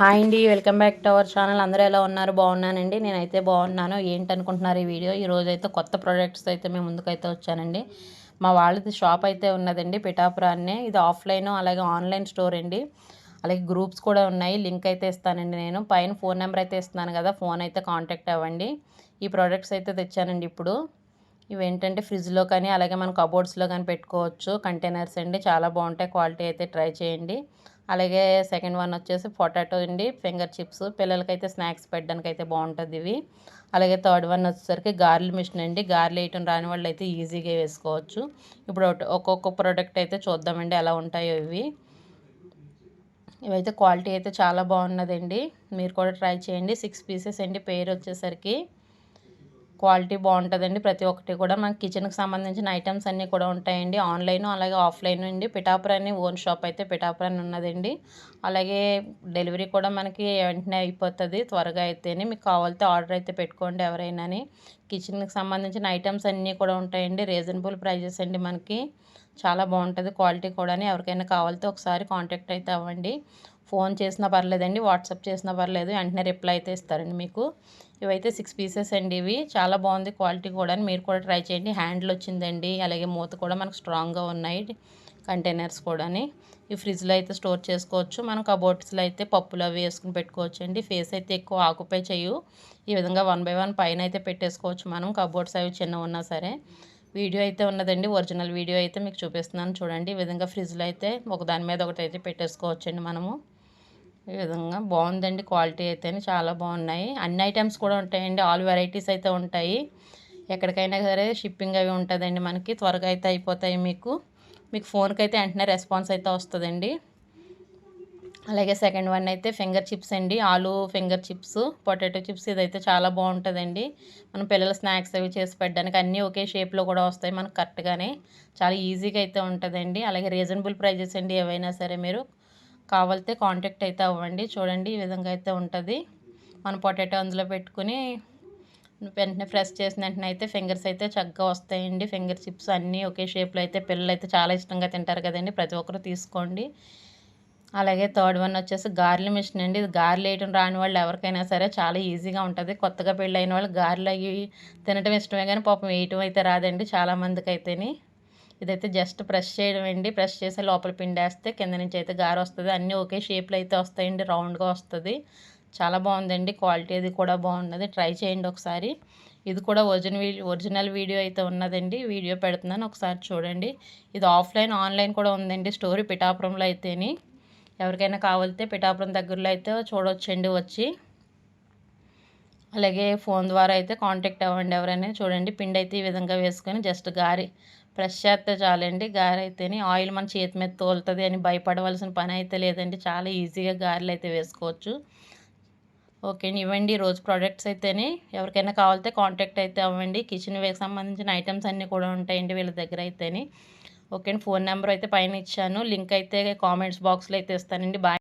Hi అండి welcome back to our channel. అందరూ ఎలా ఉన్నారు? బాగున్నానండి. నేనైతే బాగున్నాను. ఏంటనుకుంటున్నారు ఈ వీడియో? ఈరోజు అయితే కొత్త ప్రోడక్ట్స్ అయితే మేము ముందుకైతే వచ్చానండి. మా వాళ్ళది షాప్ అయితే ఉన్నదండి పిఠాపురాన్నే. ఇది ఆఫ్లైన్ అలాగే ఆన్లైన్ స్టోర్ అండి. అలాగే గ్రూప్స్ కూడా ఉన్నాయి. లింక్ అయితే ఇస్తానండి నేను. పైన ఫోన్ నెంబర్ అయితే ఇస్తున్నాను కదా ఫోన్ అయితే కాంటాక్ట్ అవ్వండి. ఈ ప్రోడక్ట్స్ అయితే తెచ్చానండి ఇప్పుడు. ఇవి ఏంటంటే ఫ్రిడ్జ్లో కానీ అలాగే మనం కబోర్డ్స్లో కానీ పెట్టుకోవచ్చు. కంటైనర్స్ అండి. చాలా బాగుంటాయి. క్వాలిటీ అయితే ట్రై చేయండి. అలాగే సెకండ్ వన్ వచ్చేసి పొటాటో అండి ఫింగర్ చిప్స్. పిల్లలకైతే స్నాక్స్ పెట్టడానికి అయితే బాగుంటుంది ఇవి. అలాగే థర్డ్ వన్ వచ్చేసరికి గార్లు మిషన్ అండి. గార్లు వేయటం రాని వాళ్ళు అయితే ఈజీగా వేసుకోవచ్చు. ఇప్పుడు ఒక్కొక్క ప్రోడక్ట్ అయితే చూద్దామండి ఎలా ఉంటాయో ఇవి. ఇవైతే క్వాలిటీ అయితే చాలా బాగున్నదండి. మీరు కూడా ట్రై చేయండి. సిక్స్ పీసెస్ అండి. పేరు వచ్చేసరికి క్వాలిటీ బాగుంటుందండి. ప్రతి ఒక్కటి కూడా మనకి కిచెన్కి సంబంధించిన ఐటమ్స్ అన్నీ కూడా ఉంటాయండి. ఆన్లైన్ అలాగే ఆఫ్లైన్ అండి. పిఠాపురాన్ని ఓన్ షాప్ అయితే పిఠాపురాన్ని ఉన్నదండి. అలాగే డెలివరీ కూడా మనకి వెంటనే అయిపోతుంది. త్వరగా అయితేనే మీకు కావాలితే ఆర్డర్ అయితే పెట్టుకోండి ఎవరైనాని. కిచెన్కి సంబంధించిన ఐటమ్స్ అన్నీ కూడా ఉంటాయండి. రీజనబుల్ ప్రైజెస్ అండి మనకి. చాలా బాగుంటుంది క్వాలిటీ కూడా ఎవరికైనా కావాలితే ఒకసారి కాంటాక్ట్ అయితే అవ్వండి. ఫోన్ చేసినా పర్లేదండి వాట్సాప్ చేసినా పర్లేదు వెంటనే రిప్లై అయితే ఇస్తారండి మీకు. ఇవైతే సిక్స్ పీసెస్ అండి ఇవి. చాలా బాగుంది క్వాలిటీ కూడా మీరు కూడా ట్రై చేయండి. హ్యాండిల్ వచ్చిందండి. అలాగే మూత కూడా మనకు స్ట్రాంగ్గా ఉన్నాయి కంటైనర్స్ కూడా ఈ ఫ్రిడ్జ్లో అయితే స్టోర్ చేసుకోవచ్చు. మనం కబోర్డ్స్లో అయితే పప్పులు అవి వేసుకుని పెట్టుకోవచ్చు అండి ఫేస్ అయితే ఎక్కువ ఆకుపై చేయు ఈ విధంగా వన్ బై వన్ పైన అయితే పెట్టేసుకోవచ్చు మనం. కబోర్డ్స్ అవి చిన్న ఉన్నా సరే. వీడియో అయితే ఉన్నదండి. ఒరిజినల్ వీడియో అయితే మీకు చూపిస్తున్నాను. చూడండి ఈ విధంగా ఫ్రిడ్జ్లో అయితే ఒక దాని మీద ఒకటి అయితే పెట్టేసుకోవచ్చండి మనము. ఈ విధంగా బాగుందండి. క్వాలిటీ అయితే చాలా బాగున్నాయి. అన్ని ఐటమ్స్ కూడా ఉంటాయండి. ఆల్ వెరైటీస్ అయితే ఉంటాయి. ఎక్కడికైనా సరే షిప్పింగ్ అవి ఉంటుందండి మనకి. త్వరగా అయితే అయిపోతాయి మీకు. మీకు ఫోన్కి అయితే వెంటనే రెస్పాన్స్ అయితే వస్తుందండి. అలాగే సెకండ్ వన్ అయితే ఫింగర్ చిప్స్ అండి. ఆలు ఫింగర్ చిప్స్ పొటాటో చిప్స్ ఇదైతే చాలా బాగుంటుందండి. మనం పిల్లల స్నాక్స్ అవి చేసి పెట్టడానికి అన్నీ ఒకే షేప్లో కూడా వస్తాయి మనకు కరెక్ట్గానే చాలా ఈజీగా అయితే ఉంటుందండి. అలాగే రీజనబుల్ ప్రైజెస్ అండి ఏవైనా సరే మీరు. కావాలితే కాంటాక్ట్ అయితే అవ్వండి. చూడండి ఈ విధంగా అయితే ఉంటుంది. మనం పొటాటో అందులో పెట్టుకుని వెంటనే ఫ్రెష్ చేసిన వెంటనే అయితే ఫింగర్స్ అయితే చక్కగా వస్తాయండి. ఫింగర్ చిప్స్ అన్నీ ఒకే షేప్లో అయితే పిల్లలు అయితే చాలా ఇష్టంగా తింటారు కదండి. ప్రతి ఒక్కరు తీసుకోండి. అలాగే థర్డ్ వన్ వచ్చేసి గార్లీ మిషన్ అండి. ఇది గార్లు వేయటం రాని వాళ్ళు ఎవరికైనా సరే చాలా ఈజీగా ఉంటుంది. కొత్తగా పెళ్ళైన వాళ్ళు గార్లు అవి తినటం ఇష్టమే కానీ పాపం వేయటం అయితే రాదండి చాలామందికి అయితేని ఇదైతే జస్ట్ ప్రెస్ చేయడం అండి. ప్రెస్ చేసి లోపల పిండేస్తే కింద నుంచి అయితే గారు వస్తుంది. అన్నీ ఒకే షేప్లో అయితే వస్తాయండి. రౌండ్గా వస్తుంది. చాలా బాగుందండి. క్వాలిటీ అది కూడా బాగున్నది. ట్రై చేయండి ఒకసారి. ఇది కూడా ఒరిజినల్ ఒరిజినల్ వీడియో అయితే ఉన్నదండి. వీడియో పెడుతున్నాను. ఒకసారి చూడండి. ఇది ఆఫ్లైన్ ఆన్లైన్ కూడా ఉందండి. స్టోరీ పిఠాపురంలో అయితేని. ఎవరికైనా కావాలితే పిఠాపురం దగ్గరలో అయితే చూడవచ్చండి వచ్చి. అలాగే ఫోన్ ద్వారా అయితే కాంటాక్ట్ అవ్వండి ఎవరైనా. చూడండి పిండి అయితే ఈ విధంగా వేసుకొని జస్ట్ గారి ప్రెస్ చేస్తే చాలండి. గారె అయితేనే ఆయిల్ మన చేతి మీద తోలుతుంది అని భయపడవలసిన పని అయితే లేదండి. చాలా ఈజీగా గారెలు అయితే వేసుకోవచ్చు. ఓకే అండి ఇవ్వండి రోజు ప్రోడక్ట్స్ అయితేనే ఎవరికైనా కావాలితే కాంటాక్ట్ అయితే అవ్వండి. కిచెన్ వేకి సంబంధించిన ఐటమ్స్ అన్నీ కూడా ఉంటాయండి వీళ్ళ దగ్గర అయితేనే. ఓకే అండి. ఫోన్ నెంబర్ అయితే పైన ఇచ్చాను. లింక్ అయితే కామెంట్స్ బాక్స్లో అయితే ఇస్తానండి. బాయ్.